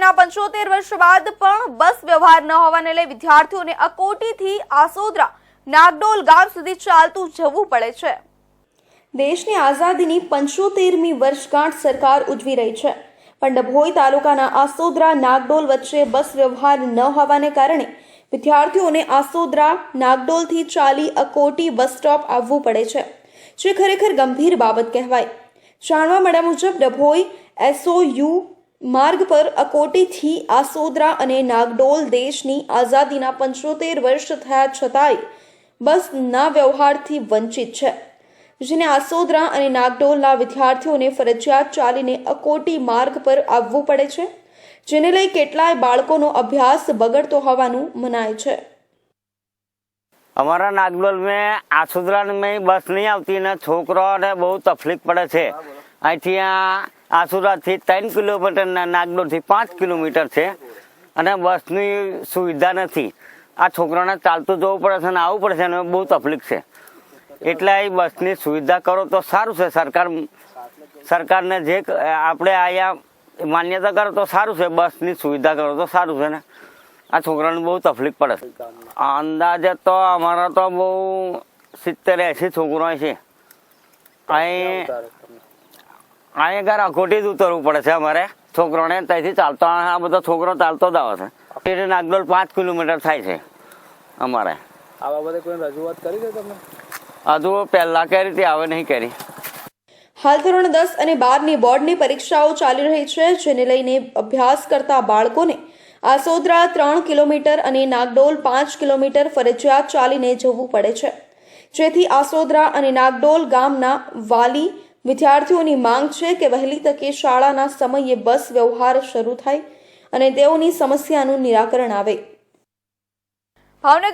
આઝાદીના પંચોતેર વર્ષ બાદ પણ બસ વ્યવહાર ન હોવાને લઈ વિદ્યાર્થીઓને અકોટીથી આસોદરા, નાગડોલ ગામ સુધી ચાલતું જવું પડે છે. દેશની આઝાદીની પંચોતેરમી વર્ષગાંઠ સરકાર ઉજવી રહી છે. પણ ડભોઈ તાલુકાના આસોદરા, નાગડોલ વચ્ચે બસ વ્યવહાર ન હોવાને કારણે વિદ્યાર્થીઓને આસોદરા, નાગડોલથી ચાલી અકોટી બસ સ્ટોપ આવવું પડે છે, જે ખરેખર ગંભીર બાબત કહેવાય. જાણવા મળ્યા મુજબ ડભોઈ, એસઓયુ માર્ગ પર અકોટીથી આસોદરા અને નાગડોલ દેશની આઝાદીના પંચોતેર વર્ષ થયા છતાંય બસના વ્યવહારથી વંચિત છે. જેને આસોદરા અને નાગડોલના વિદ્યાર્થીઓને ફરજિયાત ચાલીને અકોટી માર્ગ પર આવવું પડે છે, જેને લઈ કેટલાય બાળકોનો અભ્યાસ બગડતો હોવાનું મનાય છે. અમારા નાગડોલ મેં આસોદરા મેં બસ નહીં આવતી ને છોકરાઓને બહુ તકલીફ પડે છે. અહીંથી આસુરાથી ત્રણ કિલોમીટર ને પાંચ કિલોમીટર છે અને બસની સુવિધા નથી. આ છોકરાને ચાલતું જવું પડે છે અને આવવું પડે છે અને બહુ તકલીફ છે. એટલે એ બસની સુવિધા કરો તો સારું છે. સરકાર સરકારને જે આપણે અહીંયા માન્યતા કરો તો સારું છે. બસની સુવિધા કરો તો સારું છે ને. આ છોકરાને બહુ તકલીફ પડે છે. અંદાજે તો અમારા તો બહુ સિત્તેર એંસી છોકરો છે. અહીં અહીં ઘર અખોટી જ ઉતરવું પડે છે અમારે. છોકરોને ત્યાંથી ચાલતો આ બધો છોકરો ચાલતો જ આવે છે. એટલે નાગડોલ પાંચ કિલોમીટર થાય છે અમારે. આ બાબતે કોઈ રજૂઆત કરી છે તમે હજુ પહેલા કરી હતી હવે નહીં કરી. હાલ ધોરણ દસ અને બારની બોર્ડની પરીક્ષાઓ ચાલી રહી છે જેને લઈને અભ્યાસ કરતા બાળકોને આસોદરા ત્રણ કિલોમીટર અને નાગડોલ પાંચ કિલોમીટર ફરજિયાત ચાલીને જવું પડે છે. જેથી આસોદરા અને નાગડોલ ગામના વાલી વિદ્યાર્થીઓની માંગ છે કે વહેલી તકે શાળાના સમયે બસ વ્યવહાર શરૂ થાય અને તેઓની સમસ્યાનું નિરાકરણ આવે. ભાવનગર